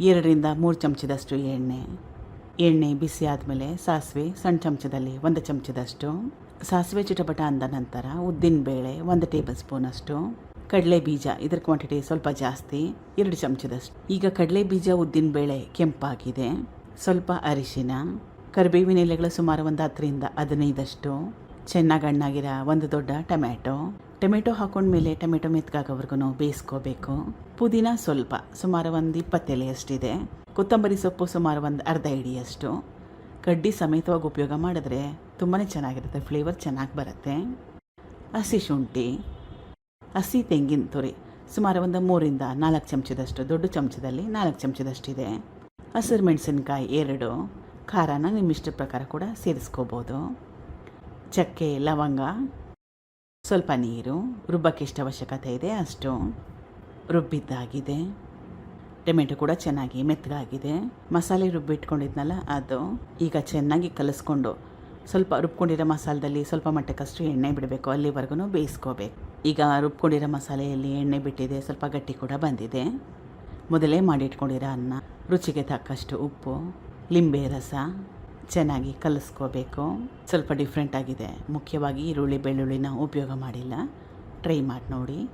ಎರಡರಿಂದ ಮೂರು ಚಮಚದಷ್ಟು ಎಣ್ಣೆ. ಎಣ್ಣೆ ಬಿಸಿ ಆದಮೇಲೆ ಸಾಸಿವೆ ಸಣ್ಣ ಚಮಚದಲ್ಲಿ ಒಂದು ಚಮಚದಷ್ಟು. ಸಾಸಿವೆ ಚಿಟಪಟ ಅಂದ ನಂತರ ಉದ್ದಿನಬೇಳೆ ಒಂದು ಟೇಬಲ್ ಸ್ಪೂನಷ್ಟು ಕಡಲೆ ಬೀಜ, ಇದರ ಕ್ವಾಂಟಿಟಿ ಸ್ವಲ್ಪ ಜಾಸ್ತಿ, ಎರಡು ಚಮಚದಷ್ಟು. ಈಗ ಕಡಲೆ ಬೀಜ ಉದ್ದಿನಬೇಳೆ ಕೆಂಪಾಗಿದೆ. ಸ್ವಲ್ಪ ಅರಿಶಿನ, ಕರಿಬೇವಿನ ಎಲೆಗಳು ಸುಮಾರು ಒಂದು ಹತ್ತರಿಂದ ಹದಿನೈದಷ್ಟು. ಚೆನ್ನಾಗಿ ಹಣ್ಣಾಗಿರೋ ಒಂದು ದೊಡ್ಡ ಟೊಮ್ಯಾಟೊ. ಟೊಮೆಟೊ ಹಾಕೊಂಡ್ಮೇಲೆ ಟೊಮೆಟೊ ಮೆತ್ಕಾಗೋವರೆಗೂ ಬೇಯಿಸ್ಕೋಬೇಕು. ಪುದೀನ ಸ್ವಲ್ಪ, ಸುಮಾರು ಒಂದು ಇಪ್ಪತ್ತೆಲೆಯಷ್ಟಿದೆ ಕೊತ್ತಂಬರಿ ಸೊಪ್ಪು ಸುಮಾರು ಒಂದು ಅರ್ಧ ಇಡಿಯಷ್ಟು ಕಡ್ಡಿ ಸಮೇತವಾಗಿ ಉಪಯೋಗ ಮಾಡಿದ್ರೆ ತುಂಬಾ ಚೆನ್ನಾಗಿರುತ್ತೆ, ಫ್ಲೇವರ್ ಚೆನ್ನಾಗಿ ಬರುತ್ತೆ. ಹಸಿ ಶುಂಠಿ, ಹಸಿ ತೆಂಗಿನ ತುರಿ, ಸುಮಾರು ಒಂದು ಮೂರಿಂದ ನಾಲ್ಕು ಚಮಚದಷ್ಟು, ದೊಡ್ಡ ಚಮಚದಲ್ಲಿ ನಾಲ್ಕು ಚಮಚದಷ್ಟಿದೆ. ಹಸಿರು ಮೆಣಸಿನ್ಕಾಯಿ ಎರಡು, ಖಾರನ ನಿಮ್ಮ ಇಷ್ಟ ಪ್ರಕಾರ ಕೂಡ ಸೇರಿಸ್ಕೋಬೋದು. ಚಕ್ಕೆ, ಲವಂಗ ಸ್ವಲ್ಪ ನೀರು ರುಬ್ಬಕ್ಕೆ ಎಷ್ಟು ಅವಶ್ಯಕತೆ ಇದೆ, ಅಷ್ಟು ರುಬ್ಬಿದ್ದಾಗಿದೆ. ಟೊಮೆಟೊ ಕೂಡ ಚೆನ್ನಾಗಿ ಮೆತ್ತಗಾಗಿದೆ. ಮಸಾಲೆ ರುಬ್ಬಿಟ್ಕೊಂಡಿದ್ನಲ್ಲ, ಅದು ಈಗ ಚೆನ್ನಾಗಿ ಕಲಿಸ್ಕೊಂಡು ಸ್ವಲ್ಪ ರುಬ್ಕೊಂಡಿರೋ ಮಸಾಲದಲ್ಲಿ ಸ್ವಲ್ಪ ಮಟ್ಟಕ್ಕಷ್ಟು ಎಣ್ಣೆ ಬಿಡಬೇಕು, ಅಲ್ಲಿವರೆಗೂ ಬೇಯಿಸ್ಕೋಬೇಕು. ಈಗ ರುಬ್ಕೊಂಡಿರೋ ಮಸಾಲೆಯಲ್ಲಿ ಎಣ್ಣೆ ಬಿಟ್ಟಿದೆ, ಸ್ವಲ್ಪ ಗಟ್ಟಿ ಕೂಡ ಬಂದಿದೆ. ಮೊದಲೇ ಮಾಡಿಟ್ಕೊಂಡಿರೋ ಅನ್ನ, ರುಚಿಗೆ ತಕ್ಕಷ್ಟು ಉಪ್ಪು, ಲಿಂಬೆ ರಸ ಚೆನ್ನಾಗಿ ಕಲಿಸ್ಕೋಬೇಕು. ಸ್ವಲ್ಪ ಡಿಫ್ರೆಂಟಾಗಿದೆ ಮುಖ್ಯವಾಗಿ ಈರುಳ್ಳಿ ಬೆಳ್ಳುಳ್ಳಿನ ಉಪಯೋಗ ಮಾಡಿಲ್ಲ. ಟ್ರೈ ಮಾಡಿ ನೋಡಿ.